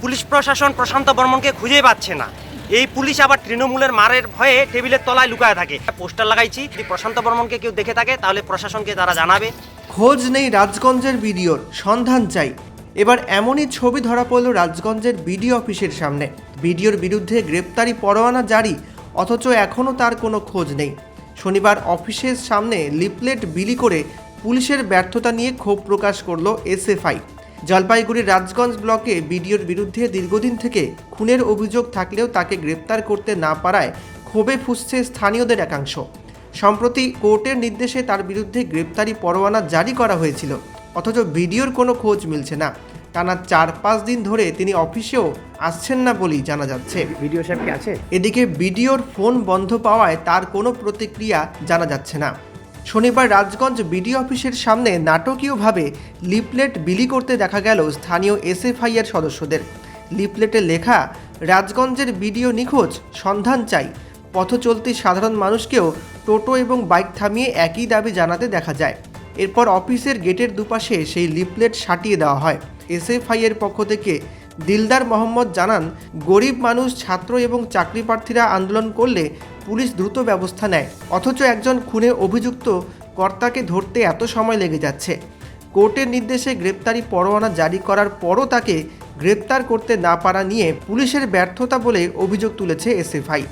Police প্রশাসন প্রশান্ত বর্মনকে খুঁজে পাচ্ছে না। এই পুলিশ আবার তৃণমূলের মারের ভয়ে টেবিলের তলায় লুকায় থাকে। পোস্টার লাগাইছি, যদি প্রশান্ত বর্মনকে কেউ দেখে থাকে, তাহলে প্রশাসনকে তারা জানাবে। খোঁজ নেই রাজগঞ্জের বিডিওর, সন্ধান চাই। এবার এমনই ছবি ধরা পড়ল রাজগঞ্জের বিডিও অফিসের সামনে। বিডিওর বিরুদ্ধে গ্রেপ্তারি পরোয়ানা জারি, অথচ এখনও তার কোনো খোঁজ নেই। শনিবার অফিসের সামনে লিপলেট বিলি করে পুলিশের ব্যর্থতা নিয়ে ক্ষোভ প্রকাশ করল এসএফআই। জলপাইগুড়ির রাজগঞ্জ ব্লকে বিডিওর বিরুদ্ধে দীর্ঘদিন থেকে খুনের অভিযোগ থাকলেও তাকে গ্রেপ্তার করতে না পারায় ক্ষোভে ফুসছে স্থানীয়দের একাংশ। সম্প্রতি কোর্টের নির্দেশে তার বিরুদ্ধে গ্রেপ্তারি পরোয়ানা জারি করা হয়েছিল। অথচ ভিডিওর কোনো খোঁজ মিলছে না। টানা চার পাঁচ দিন ধরে তিনি অফিসেও আসছেন না বলেই জানা যাচ্ছে। ভিডিও সাহেব কি আছে? এদিকে ভিডিওর ফোন বন্ধ পাওয়ায় তার কোনো প্রতিক্রিয়া জানা যাচ্ছে না। শনিবার রাজগঞ্জ বিডিও অফিসের সামনে নাটকীয়ভাবে লিফলেট বিলি করতে দেখা গেল স্থানীয় এসএফআই এর সদস্যদের। লিফলেটে লেখা, রাজগঞ্জের বিডিও নিখোঁজ, সন্ধান চাই। পথ চলতি সাধারণ মানুষকেও টোটো এবং বাইক থামিয়ে একই দাবি জানাতে দেখা যায়। এরপর অফিসের গেটের দুপাশে সেই লিফলেট সাটিয়ে দেওয়া হয়। এসএফআই এর পক্ষ থেকে দিলদার মোহাম্মদ জানান, গরিব মানুষ, ছাত্র এবং চাকরি প্রার্থীরা আন্দোলন করলে পুলিশ দ্রুত ব্যবস্থা নেয়। অথচ একজন খুনে অভিযুক্ত কর্তাকে ধরতে এত সময় লেগে যাচ্ছে। কোর্টের নির্দেশে গ্রেপ্তারি পরোয়ানা জারি করার পরও তাকে গ্রেপ্তার করতে না পারা নিয়ে পুলিশের ব্যর্থতা বলে অভিযোগ তুলেছে এসএফআই।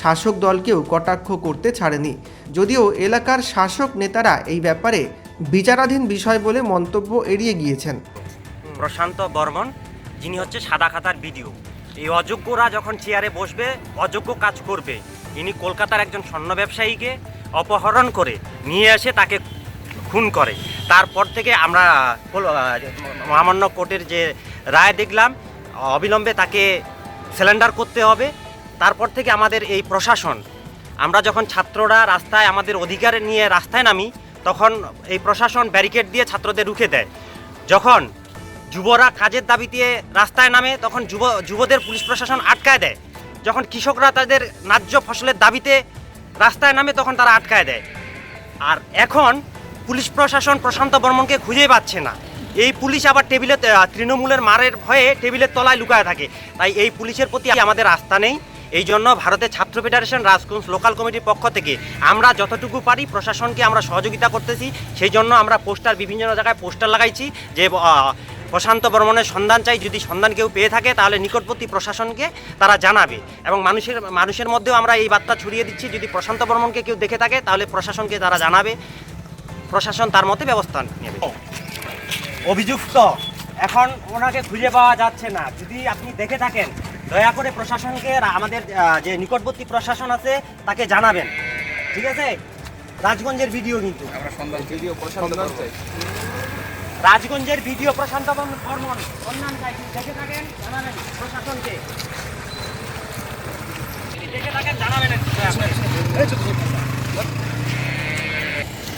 শাসক দলকেও কটাক্ষ করতে ছাড়েনি। যদিও এলাকার শাসক নেতারা এই ব্যাপারে বিচারাধীন বিষয় বলে মন্তব্য এড়িয়ে গিয়েছেন। প্রশান্ত বর্মন যিনি হচ্ছে সাদা খাতার ভিডিও এই অযোগ্যরা যখন চেয়ারে বসবে, অযোগ্য কাজ করবে। ইনি কলকাতার একজন স্বর্ণ ব্যবসায়ীকে অপহরণ করে নিয়ে এসে তাকে খুন করে। তারপর থেকে আমরা মহামান্য কোর্টের যে রায় দেখলাম, অবিলম্বে তাকে সিলিন্ডার করতে হবে। তারপর থেকে আমাদের এই প্রশাসন, আমরা যখন ছাত্ররা রাস্তায় আমাদের অধিকার নিয়ে রাস্তায় নামি, তখন এই প্রশাসন ব্যারিকেড দিয়ে ছাত্রদের রুখে দেয়। যখন যুবরা কাজের দাবিতে রাস্তায় নামে, তখন যুব, যুবদের পুলিশ প্রশাসন আটকায় দেয়। যখন কৃষকরা তাদের ন্যায্য ফসলের দাবিতে রাস্তায় নামে, তখন তারা আটকায় দেয়। আর এখন পুলিশ প্রশাসন প্রশান্ত বর্মনকে খুঁজে পাচ্ছে না। এই পুলিশ আবার টেবিলে তৃণমূলের মারের ভয়ে টেবিলের তলায় লুকায় থাকে। তাই এই পুলিশের প্রতি আমাদের আস্থা নেই। এই জন্য ভারতের ছাত্র ফেডারেশন রাজকুঞ্জ লোকাল কমিটির পক্ষ থেকে আমরা যতটুকু পারি প্রশাসনকে আমরা সহযোগিতা করতেছি। সেই জন্য আমরা পোস্টার, বিভিন্ন জায়গায় পোস্টার লাগাইছি যে প্রশান্ত বর্মনের সন্ধান চাই যদি সন্ধান কেউ পেয়ে থাকে তাহলে নিকটবর্তী প্রশাসনকে তারা জানাবে। এবং মানুষের মানুষের মধ্যেও আমরা এই বার্তা ছড়িয়ে দিচ্ছি যদি প্রশান্ত বর্মনকে কেউ দেখে থাকে তাহলে প্রশাসনকে তারা জানাবে। প্রশাসন তার মতে ব্যবস্থা নেবে। অভিযুক্ত এখন ওনাকে খুঁজে পাওয়া যাচ্ছে না। যদি আপনি দেখে থাকেন দয়া করে প্রশাসনকে রা- আমাদের যে নিকটবর্তী প্রশাসন আছে তাকে জানাবেন। ঠিক আছে? রাজগঞ্জের ভিডিও কিন্তু। রাজগঞ্জের ভিডিও প্রশান্ত বর্মন। যদি দেখে থাকেন জানাবেন প্রশাসনকে। দেখে থাকেন জানাবেন।